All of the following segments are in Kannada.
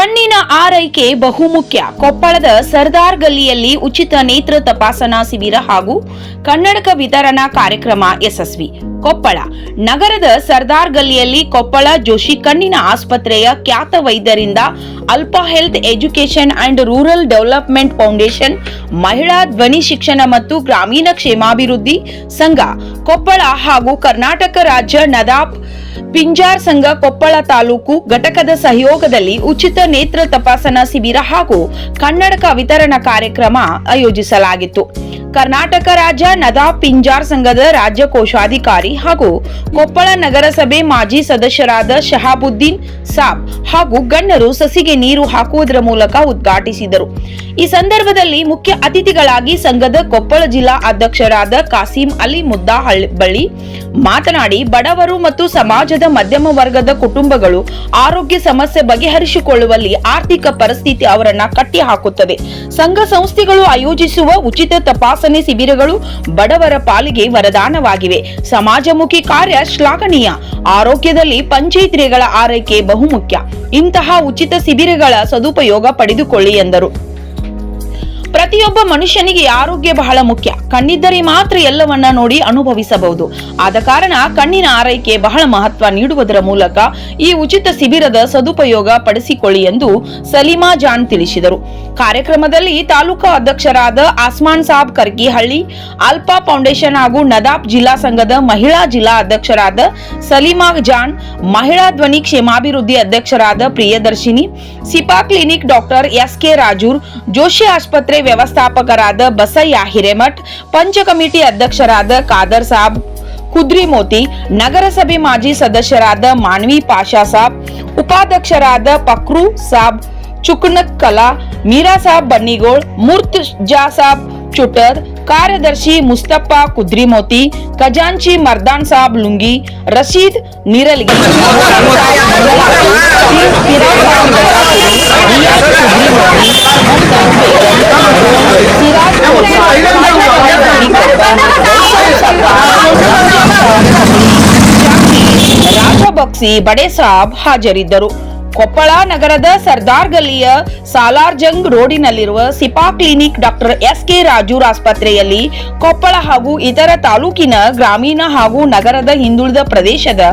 ಕಣ್ಣಿನ ಆರೈಕೆ ಬಹುಮುಖ್ಯ. ಕೊಪ್ಪಳದ ಸರ್ದಾರ್ ಗಲ್ಲಿಯಲ್ಲಿ ಉಚಿತ ನೇತ್ರ ತಪಾಸಣಾ ಶಿಬಿರ ಹಾಗೂ ಕನ್ನಡಕ ವಿತರಣಾ ಕಾರ್ಯಕ್ರಮ ಯಶಸ್ವಿ. ಕೊಪ್ಪಳ. ನಗರದ ಸರ್ದಾರ್ ಗಲ್ಲಿಯಲ್ಲಿ ಕೊಪ್ಪಳ ಜೋಶಿ ಕಣ್ಣಿನ ಆಸ್ಪತ್ರೆಯ ಖ್ಯಾತ ವೈದ್ಯರಿಂದ Alpha health education and rural development foundation, Mahila Dhwani ಶಿಕ್ಷಣ ಮತ್ತು ಗ್ರಾಮೀಣ ಕ್ಷೇಮಾಭಿವೃದ್ಧಿ ಸಂಘ, ಕೊಪ್ಪಳ ಹಾಗೂ ಕರ್ನಾಟಕ ರಾಜ್ಯ ನದಾಪ್ ಪಿಂಜಾರ್ ಸಂಘ ಕೊಪ್ಪಳ ತಾಲೂಕು ಘಟಕದ ಸಹಯೋಗದಲ್ಲಿ ಉಚಿತ ನೇತ್ರ ತಪಾಸಣಾ ಶಿಬಿರ ಹಾಗೂ ಕನ್ನಡಕ ವಿತರಣಾ ಕಾರ್ಯಕ್ರಮ ಆಯೋಜಿಸಲಾಗಿತ್ತು. ಕರ್ನಾಟಕ ರಾಜ್ಯ ನದಾ ಪಿಂಜಾರ್ ಸಂಘದ ರಾಜ್ಯ ಕೋಶಾಧಿಕಾರಿ ಹಾಗೂ ಕೊಪ್ಪಳ ನಗರಸಭೆ ಮಾಜಿ ಸದಸ್ಯರಾದ ಶಹಾಬುದ್ದೀನ್ ಸಾಬ್ ಹಾಗೂ ಗಣ್ಯರು ಸಸಿಗೆ ನೀರು ಹಾಕುವುದರ ಮೂಲಕ ಉದ್ಘಾಟಿಸಿದರು. ಈ ಸಂದರ್ಭದಲ್ಲಿ ಮುಖ್ಯ ಅತಿಥಿಗಳಾಗಿ ಸಂಘದ ಕೊಪ್ಪಳ ಜಿಲ್ಲಾ ಅಧ್ಯಕ್ಷರಾದ ಕಾಸಿಂ ಅಲಿ ಮುದ್ದಾಹಳ್ಳಿ ಮಾತನಾಡಿ, ಬಡವರು ಮತ್ತು ಸಮಾಜದ ಮಧ್ಯಮ ವರ್ಗದ ಕುಟುಂಬಗಳು ಆರೋಗ್ಯ ಸಮಸ್ಯೆ ಬಗೆಹರಿಸಿಕೊಳ್ಳುವಲ್ಲಿ ಆರ್ಥಿಕ ಪರಿಸ್ಥಿತಿ ಅವರನ್ನ ಕಟ್ಟಿ ಹಾಕುತ್ತದೆ ಸಂಘ ಸಂಸ್ಥೆಗಳು ಆಯೋಜಿಸುವ ಉಚಿತ ತಪಾಸಣೆ ಶಿಬಿರಗಳು ಬಡವರ ಪಾಲಿಗೆ ವರದಾನವಾಗಿವೆ. ಸಮಾಜಮುಖಿ ಕಾರ್ಯ ಶ್ಲಾಘನೀಯ. ಆರೋಗ್ಯದಲ್ಲಿ ಪಂಚಾಯಿತಿಗಳ ಆರೈಕೆ ಬಹುಮುಖ್ಯ. ಇಂತಹ ಉಚಿತ ಶಿಬಿರಗಳ ಸದುಪಯೋಗ ಪಡೆದುಕೊಳ್ಳಿ ಎಂದರು. ಪ್ರತಿಯೊಬ್ಬ ಮನುಷ್ಯನಿಗೆ ಆರೋಗ್ಯ ಬಹಳ ಮುಖ್ಯ. ಕಣ್ಣಿದ್ದರೆ ಮಾತ್ರ ಎಲ್ಲವನ್ನ ನೋಡಿ ಅನುಭವಿಸಬಹುದು. ಆದ ಕಾರಣ ಕಣ್ಣಿನ ಆರೈಕೆ ಬಹಳ ಮಹತ್ವ ನೀಡುವುದರ ಮೂಲಕ ಈ ಉಚಿತ ಶಿಬಿರದ ಸದುಪಯೋಗ ಪಡಿಸಿಕೊಳ್ಳಿ ಎಂದು ಸಲೀಮಾ ಜಾನ್ ತಿಳಿಸಿದರು. ಕಾರ್ಯಕ್ರಮದಲ್ಲಿ ತಾಲೂಕಾ ಅಧ್ಯಕ್ಷರಾದ ಆಸ್ಮಾನ್ ಸಾಬ್ ಕರ್ಕಿಹಳ್ಳಿ ಅಲ್ಪಾ ಫೌಂಡೇಶನ್ ಹಾಗೂ ನದಾಬ್ ಜಿಲ್ಲಾ ಸಂಘದ ಮಹಿಳಾ ಜಿಲ್ಲಾ ಅಧ್ಯಕ್ಷರಾದ ಸಲೀಮಾ ಜಾನ್, ಮಹಿಳಾ ಧ್ವನಿ ಕ್ಷೇಮಾಭಿವೃದ್ಧಿ ಅಧ್ಯಕ್ಷರಾದ Priyadarshini, Sipa clinic doctor S K Rajur, Joshi ಆಸ್ಪತ್ರೆ ವ್ಯವಸ್ಥಾಪಕರಾದ ಬಸಯ್ಯ ಹಿರೇಮಠ್ ಪಂಚ ಕಮಿಟಿ ಅಧ್ಯಕ್ಷರಾದ ಖಾದರ್ ಸಾಬ್ ಕುದ್ರಿಮೋತಿ ನಗರಸಭೆ ಮಾಜಿ ಸದಸ್ಯರಾದ ಮಾನ್ವಿ ಪಾಷಾ ಸಾಬ್ ಉಪಾಧ್ಯಕ್ಷರಾದ ಪಕ್ರು ಸಾಬ್ ಚುಕ್ನಕ್ ಕಲಾ ಮೀರಾ ಸಾಬ್ ಬನ್ನಿಗೋಳ್ ಮೂರ್ತ್ ಜಾ ಸಾಬ್ ಚುಟರ್ ಕಾರ್ಯದರ್ಶಿ ಮುಸ್ತಫಾ ಕುದ್ರಿಮೋತಿ ಖಜಾಂಚಿ ಮರ್ದಾನ್ ಸಾಬ್ ಲುಂಗಿ ರಶೀದ್ ನಿರಲ್ಗಿ ರಾಜಭಕ್ಸಿ ಬಡೆ ಸಾಬ್ ಹಾಜರಿದ್ದರು. ಕೊಪ್ಪಳ ನಗರದ ಸರ್ದಾರ್ ಗಲ್ಲಿಯ Salarjung ರೋಡಿನಲ್ಲಿರುವ Sipa clinic doctor S K Rajur ಆಸ್ಪತ್ರೆಯಲ್ಲಿ ಕೊಪ್ಪಳ ಹಾಗೂ ಇತರ ತಾಲೂಕಿನ ಗ್ರಾಮೀಣ ಹಾಗೂ ನಗರದ ಹಿಂದುಳಿದ ಪ್ರದೇಶದ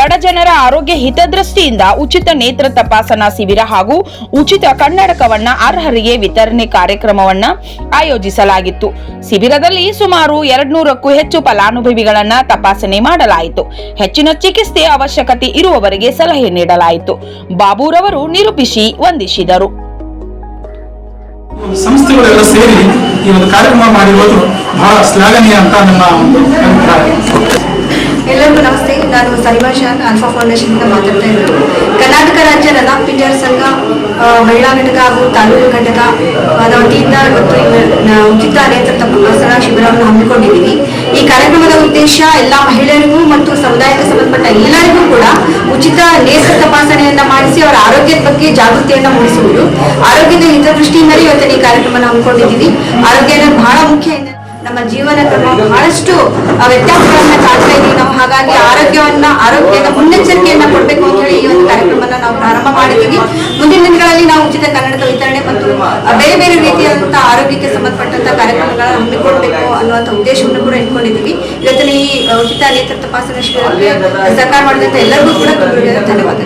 ಬಡ ಜನರ ಆರೋಗ್ಯ ಹಿತದೃಷ್ಟಿಯಿಂದ ಉಚಿತ ನೇತ್ರ ತಪಾಸಣಾ ಶಿಬಿರ ಹಾಗೂ ಉಚಿತ ಕನ್ನಡಕವನ್ನ ಅರ್ಹರಿಗೆ ವಿತರಣೆ ಕಾರ್ಯಕ್ರಮವನ್ನ ಆಯೋಜಿಸಲಾಗಿತ್ತು. ಶಿಬಿರದಲ್ಲಿ ಸುಮಾರು ಎರಡ್ನೂರಕ್ಕೂ ಹೆಚ್ಚು ಫಲಾನುಭವಿಗಳನ್ನ ತಪಾಸಣೆ ಮಾಡಲಾಯಿತು. ಹೆಚ್ಚಿನ ಚಿಕಿತ್ಸೆ ಅವಶ್ಯಕತೆ ಇರುವವರಿಗೆ ಸಲಹೆ ನೀಡಲಾಯಿತು. ಬಾಬುರವರು ನಿರೂಪಿಸಿ ವಂದಿಸಿದರು. ಸಂಸ್ಥೆಗಳೆಲ್ಲ ಸೇರಿ ಈ ಒಂದು ಕಾರ್ಯಕ್ರಮ ಮಾಡಿರೋದು ಬಹಳ ಶ್ಲಾಘನೀಯ ಅಂತ ನಮ್ಮ ಒಂದು ಅಭಿಪ್ರಾಯ. ಎಲ್ಲರಿಗೂ ನಮಸ್ತೆ. ನಾನು ಸಲಿಮಾ ಶಾನ್ ಆಲ್ಫಾ ಫೌಂಡೇಶನ್ನಿಂದ ಮಾತಾಡ್ತಾ ಇರೋದು. ಕರ್ನಾಟಕ ರಾಜ್ಯ ರನಾ ಪಿಂಜರ್ ಸಂಘ ಮಹಿಳಾ ಘಟಕ ಹಾಗೂ ತಾಲೂಕು ಘಟಕ ವತಿಯಿಂದ ಇವತ್ತು ಉಚಿತ ನೇತೃತ್ವ ತಪಾಸಣಾ ಶಿಬಿರವನ್ನು ಹಮ್ಮಿಕೊಂಡಿದ್ದೀವಿ. ಈ ಕಾರ್ಯಕ್ರಮದ ಉದ್ದೇಶ ಎಲ್ಲ ಮಹಿಳೆಯರಿಗೂ ಮತ್ತು ಸಮುದಾಯಕ್ಕೆ ಸಂಬಂಧಪಟ್ಟ ಎಲ್ಲರಿಗೂ ಕೂಡ ಉಚಿತ ನೇತ್ರ ತಪಾಸಣೆಯನ್ನ ಮಾಡಿಸಿ ಅವರ ಆರೋಗ್ಯದ ಬಗ್ಗೆ ಜಾಗೃತಿಯನ್ನ ಮೂಡಿಸುವುದು. ಆರೋಗ್ಯದ ಹಿತದೃಷ್ಟಿಯಿಂದಲೇ ಇವತ್ತಿನ ಈ ಕಾರ್ಯಕ್ರಮನ ಹಮ್ಮಿಕೊಂಡಿದ್ದೀವಿ. ಆರೋಗ್ಯ ಅನ್ನೋದು ಬಹಳ ಮುಖ್ಯ ನಮ್ಮ ಜೀವನ ಕ್ರಮ ಬಹಳಷ್ಟು ವ್ಯತ್ಯಾಸಗಳನ್ನ ಕಾಣ್ತಾ ಇದ್ದೀವಿ. ನಾವು ಹಾಗಾಗಿ ಆರೋಗ್ಯವನ್ನ, ಆರೋಗ್ಯದ ಮುನ್ನೆಚ್ಚರಿಕೆಯನ್ನ ಕೊಡಬೇಕು ಅಂತ ಹೇಳಿ ಈ ಒಂದು ಕಾರ್ಯಕ್ರಮನ ನಾವು ಪ್ರಾರಂಭ ಮಾಡಿದ್ದೀವಿ. ಮುಂದಿನ ದಿನಗಳಲ್ಲಿ ನಾವು ಉಚಿತ ಕನ್ನಡದ ವಿತರಣೆ ಮತ್ತು ಬೇರೆ ಬೇರೆ ರೀತಿಯಾದಂತಹ ಆರೋಗ್ಯಕ್ಕೆ ಸಂಬಂಧಪಟ್ಟಂತಹ ಕಾರ್ಯಕ್ರಮಗಳನ್ನು ಹಮ್ಮಿಕೊಳ್ಬೇಕು ಅನ್ನುವಂಥ ಉದ್ದೇಶವನ್ನು ಕೂಡ ಇಟ್ಕೊಂಡಿದ್ದೀವಿ. ಇವತ್ತಿನ ಈ ಉಚಿತ ನೇತ್ರ ತಪಾಸಣಾ ಶಿಬಿರಕ್ಕೆ ಸಹಕಾರ ಎಲ್ಲರಿಗೂ ಕೂಡ ಧನ್ಯವಾದ